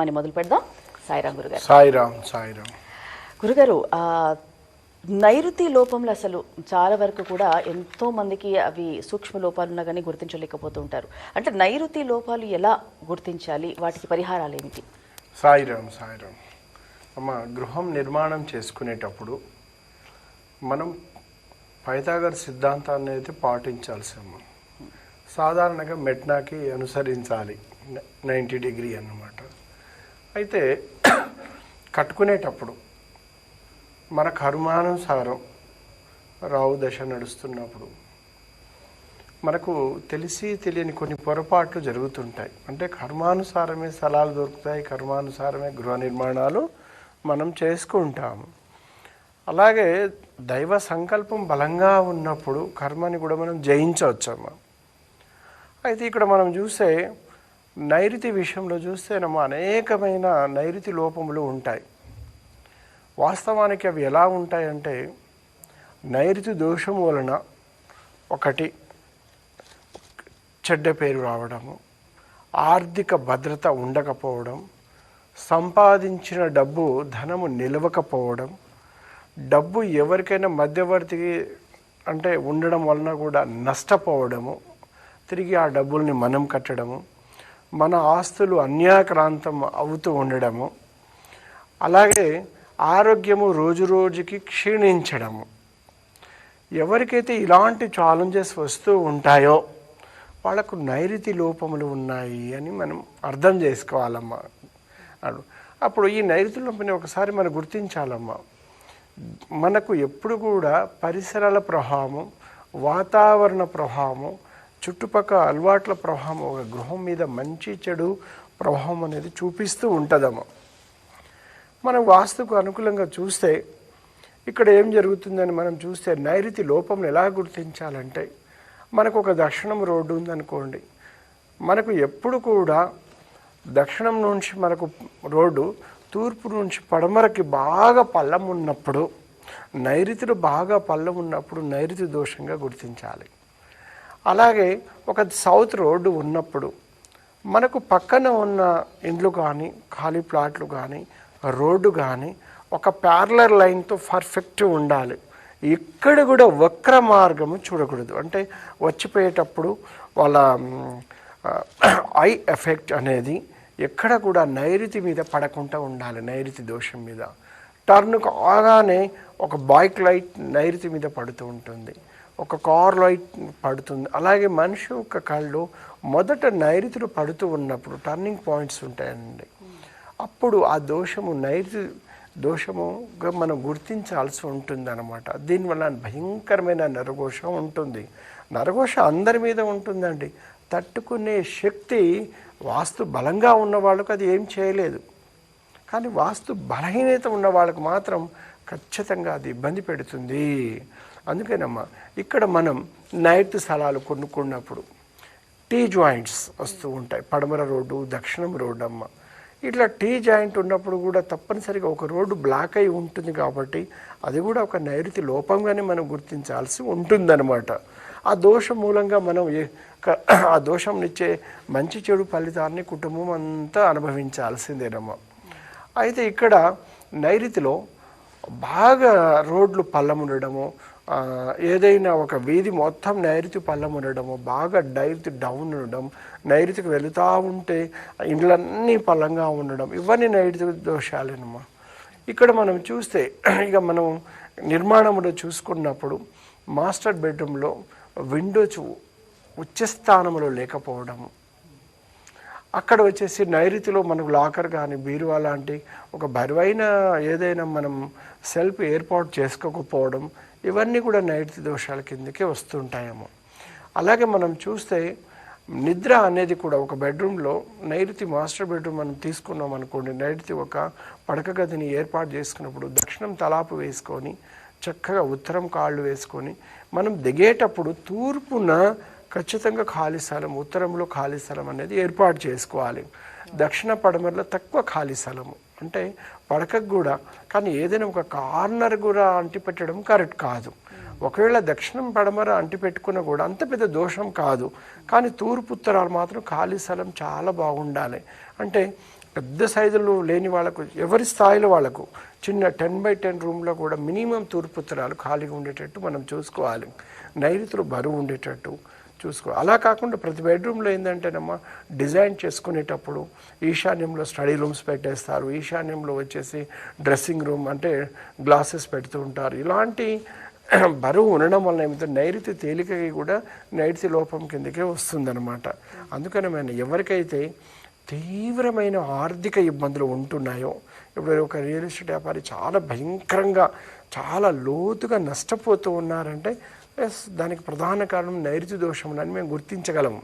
అని మొదలు పెడదాం. సాయిరాం గురుగారు. సాయిరామ్ సాయిరామ్. గురుగారు నైరుతి లోపంలో అసలు చాలా వరకు కూడా ఎంతో మందికి అవి సూక్ష్మ లోపాలు ఉన్నా కానీ గుర్తించలేకపోతూ ఉంటారు. అంటే నైరుతి లోపాలు ఎలా గుర్తించాలి? వాటికి పరిహారాలు ఏమిటి? సాయిరామ్ సాయిరామ్. అమ్మ గృహం నిర్మాణం చేసుకునేటప్పుడు మనం పైతాగర్ సిద్ధాంతాన్ని అయితే పాటించాల్సి అమ్మ సాధారణంగా మెట్నాకి అనుసరించాలి. నైంటీ డిగ్రీ అన్నమాట. అయితే కట్టుకునేటప్పుడు మన కర్మానుసారం రావు దశ నడుస్తున్నప్పుడు మనకు తెలిసి తెలియని కొన్ని పొరపాట్లు జరుగుతుంటాయి. అంటే కర్మానుసారమే స్థలాలు దొరుకుతాయి కర్మానుసారమే గృహ నిర్మాణాలు మనం చేసుకుంటాము అలాగే దైవ సంకల్పం బలంగా ఉన్నప్పుడు కర్మని కూడా మనం జయించవచ్చమ్మా. అయితే ఇక్కడ మనం చూసే నైరుతి విషయంలో చూస్తేనేమో అనేకమైన నైరుతి లోపములు ఉంటాయి. వాస్తవానికి అవి ఎలా ఉంటాయంటే నైరుతి దోషం వలన ఒకటి చెడ్డ పేరు రావడము ఆర్థిక భద్రత ఉండకపోవడం సంపాదించిన డబ్బు ధనము నిలవకపోవడం డబ్బు ఎవరికైనా మధ్యవర్తికి అంటే ఉండడం వలన కూడా నష్టపోవడము తిరిగి ఆ డబ్బుల్ని మనం కట్టడము మన ఆస్తులు అన్యాక్రాంతం అవుతూ ఉండడము అలాగే ఆరోగ్యము రోజు రోజుకి క్షీణించడము. ఎవరికైతే ఇలాంటి ఛాలెంజెస్ వస్తూ ఉంటాయో వాళ్ళకు నైరుతి లోపములు ఉన్నాయి అని మనం అర్థం చేసుకోవాలమ్మా. అప్పుడు ఈ నైరుతి లోపని ఒకసారి మనం గుర్తించాలమ్మా. మనకు ఎప్పుడు కూడా పరిసరాల ప్రభావం వాతావరణ ప్రభావం చుట్టుపక్కల అలవాట్ల ప్రభావం ఒక గృహం మీద మంచి చెడు ప్రభావం అనేది చూపిస్తూ ఉంటుందమ్మా. మనం వాస్తుకు అనుకూలంగా చూస్తే ఇక్కడ ఏం జరుగుతుందని మనం చూస్తే నైరుతి లోపం ఎలా గుర్తించాలంటే మనకు ఒక దక్షిణం రోడ్డు ఉందనుకోండి. మనకు ఎప్పుడు కూడా దక్షిణం నుంచి మనకు రోడ్డు తూర్పు నుంచి పడమరకి బాగా పల్లం ఉన్నప్పుడు నైరుతిలో బాగా పల్లం ఉన్నప్పుడు నైరుతి దోషంగా గుర్తించాలి. అలాగే ఒక సౌత్ రోడ్డు ఉన్నప్పుడు మనకు పక్కన ఉన్న ఇండ్లు కానీ ఖాళీ ప్లాట్లు కానీ రోడ్డు కానీ ఒక ప్యారలర్ లైన్తో పర్ఫెక్ట్ ఉండాలి. ఇక్కడ కూడా వక్ర మార్గము చూడకూడదు. అంటే వచ్చిపోయేటప్పుడు వాళ్ళ ఐ ఎఫెక్ట్ అనేది ఎక్కడ కూడా నైరుతి మీద పడకుండా ఉండాలి నైరుతి దోషం మీద. టర్న్కు ఆగానే ఒక బైక్ లైట్ నైరుతి మీద పడుతూ ఉంటుంది. ఒక కార్ లైట్ పడుతుంది. అలాగే మనిషి యొక్క కళ్ళు మొదట నైరుతులు పడుతూ ఉన్నప్పుడు టర్నింగ్ పాయింట్స్ ఉంటాయండి. అప్పుడు ఆ దోషము నైరుతి దోషముగా మనం గుర్తించాల్సి ఉంటుంది అనమాట దీనివల్ల భయంకరమైన నరఘోష ఉంటుంది. నరఘోష అందరి మీద ఉంటుందండి. తట్టుకునే శక్తి వాస్తు బలంగా ఉన్న వాళ్ళకు అది ఏం చేయలేదు. కానీ వాస్తు బలహీనత ఉన్న వాళ్ళకు మాత్రం ఖచ్చితంగా అది ఇబ్బంది పెడుతుంది. అందుకేనమ్మా ఇక్కడ మనం నైట్ స్థలాలు కొనుక్కున్నప్పుడు టీ జాయింట్స్ వస్తూ ఉంటాయి. పడమర రోడ్డు దక్షిణం రోడ్డు అమ్మ ఇట్లా టీ జాయింట్ ఉన్నప్పుడు కూడా తప్పనిసరిగా ఒక రోడ్డు బ్లాక్ అయి ఉంటుంది కాబట్టి అది కూడా ఒక నైరుతి లోపంగానే మనం గుర్తించాల్సి ఉంటుందన్నమాట. ఆ దోషం మూలంగా మనం ఏ- ఆ దోషంనిచ్చే మంచి చెడు ఫలితాన్ని కుటుంబం అంతా అనుభవించాల్సిందేనమ్మా. అయితే ఇక్కడ నైరుతిలో బాగా రోడ్లు పల్లం ఉండడము ఏదైనా ఒక వీధి మొత్తం నైరుతి పల్లం ఉండడము బాగా నైరుతి డౌన్ ఉండడం నైరుతికి వెళుతూ ఉంటే ఇండ్లన్నీ పల్లంగా ఉండడం ఇవన్నీ నైరుతి దోషాలేనమ్మా. ఇక్కడ మనం చూస్తే ఇక మనం నిర్మాణంలో చూసుకున్నప్పుడు మాస్టర్ బెడ్రూమ్లో విండోస్ ఉచ్చస్థానంలో లేకపోవడము. అక్కడ వచ్చేసి నైరుతిలో మనకు లాకర్ కానీ బీరువా లాంటి ఒక బరువైన ఏదైనా మనం సెల్ఫ్ ఏర్పాటు చేసుకోకపోవడం ఇవన్నీ కూడా నైరుతి దోషాల కిందకే వస్తుంటాయేమో. అలాగే మనం చూస్తే నిద్ర అనేది కూడా ఒక బెడ్రూమ్లో నైరుతి మాస్టర్ బెడ్రూమ్ మనం తీసుకున్నాం అనుకోండి నైరుతి ఒక పడక గదిని ఏర్పాటు చేసుకున్నప్పుడు దక్షిణం తలాపు వేసుకొని చక్కగా ఉత్తరం కాళ్ళు వేసుకొని మనం దిగేటప్పుడు తూర్పున ఖచ్చితంగా ఖాళీ స్థలం ఉత్తరంలో ఖాళీ స్థలం అనేది ఏర్పాటు చేసుకోవాలి. దక్షిణ పడమరలో తక్కువ ఖాళీ స్థలము అంటే పడకకు కూడా. కానీ ఏదైనా ఒక కార్నర్ కూడా అంటిపెట్టడం కరెక్ట్ కాదు. ఒకవేళ దక్షిణం పడమర అంటిపెట్టుకున్నా కూడా అంత పెద్ద దోషం కాదు. కానీ తూర్పు ఉత్తరాలు మాత్రం ఖాళీ స్థలం చాలా బాగుండాలి. అంటే పెద్ద సైజులు లేని వాళ్ళకు ఎవరి స్థాయిలో వాళ్ళకు చిన్న టెన్ బై టెన్ రూమ్లో కూడా మినిమం తూర్పు ఉత్తరాలు ఖాళీగా ఉండేటట్టు మనం చూసుకోవాలి. నైరుతులు బరువు ఉండేటట్టు. చూసుకో. అలా కాకుండా ప్రతి బెడ్రూమ్లో ఏంటంటేనమ్మా డిజైన్ చేసుకునేటప్పుడు ఈశాన్యంలో స్టడీ రూమ్స్ పెట్టేస్తారు. ఈశాన్యంలో వచ్చేసి డ్రెస్సింగ్ రూమ్ అంటే గ్లాసెస్ పెడుతూ ఉంటారు. ఇలాంటి బరువు ఉండడం వల్ల ఏమిటో నైరుతి తేలికగా కూడా నైరుతి లోపం కిందకే వస్తుందన్నమాట. అందుకని మన ఎవరికైతే తీవ్రమైన ఆర్థిక ఇబ్బందులు ఉంటున్నాయో ఇప్పుడు ఒక రియల్ ఎస్టేట్ వ్యాపారి చాలా భయంకరంగా చాలా లోతుగా నష్టపోతూ ఉన్నారంటే ఎస్ దానికి ప్రధాన కారణం నైరుతి దోషం అని మేము గుర్తించగలము.